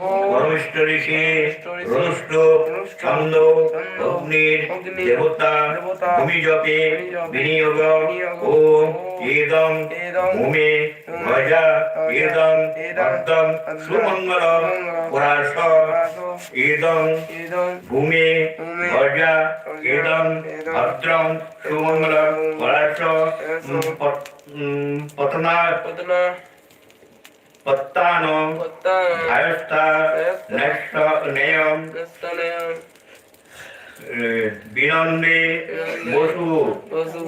গরিষ্ঠ ঋষি রুষ্ট ছন্দ অগ্নির দেবতা ভূমিজপে বিনিয়োগ ওম ইদম ভূমে ভজা ইদম অর্দম সুমঙ্গল পরাশ ইদম ভূমে সুমঙ্গল পরাশ পতনা পত্তানো আয়স্তা নেষ্ট নেয়ম বিনন্দে বসু বসু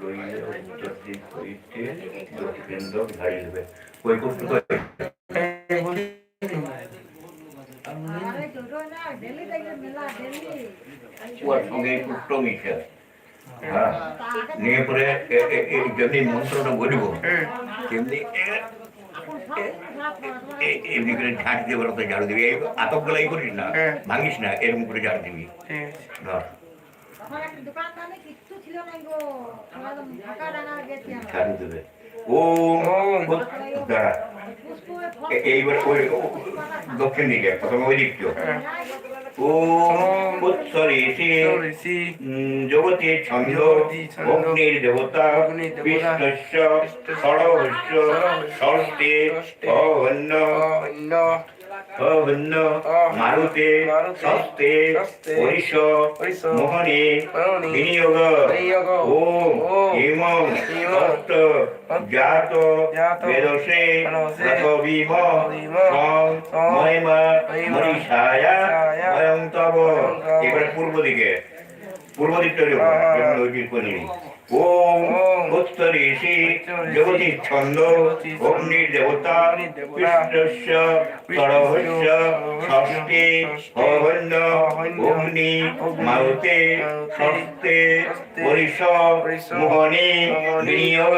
লইয়া উত্তর দিক হইতে দক্ষিণ দিক ধারি দেবে কই নিয়ে পরে যেমনি মন্ত্রটা বলব তেমনি এমনি করে ঝাঁট দিয়ে বলো তো ঝাড়ু দিবি করিস না। ভাঙিস না এরকম করে ঝাড়ু দিবি ধর ঝাড়ু দেবে। ও- দাঁড়া এইবার ওই দক্ষিণ দিকে প্রথমে ওই দিক তো হ্যাঁ। ওম উৎসরে জগতে ছন্দ অগ্নির দেবতা বিষ্ণস্য ষড়হস্য ষষ্ঠে অহন্য অহন্য মারুতে ষষ্ঠে, হরিষ মোহনে বিনিয়োগ ওম ইমং অষ্ট জাত বেদসে সং, মহিমা মহিমা, পূর্ব দিকে পূর্ব দিকটা। ওম ওম, উত্তরে এসে জগতি ছন্দ অগ্নির দেবতা কৃষ্ণস্য ষড়হস্য ষষ্ঠে অহন্য অগ্নি মারুতে ষষ্ঠে হরিষ মোহনে। বিনিয়োগ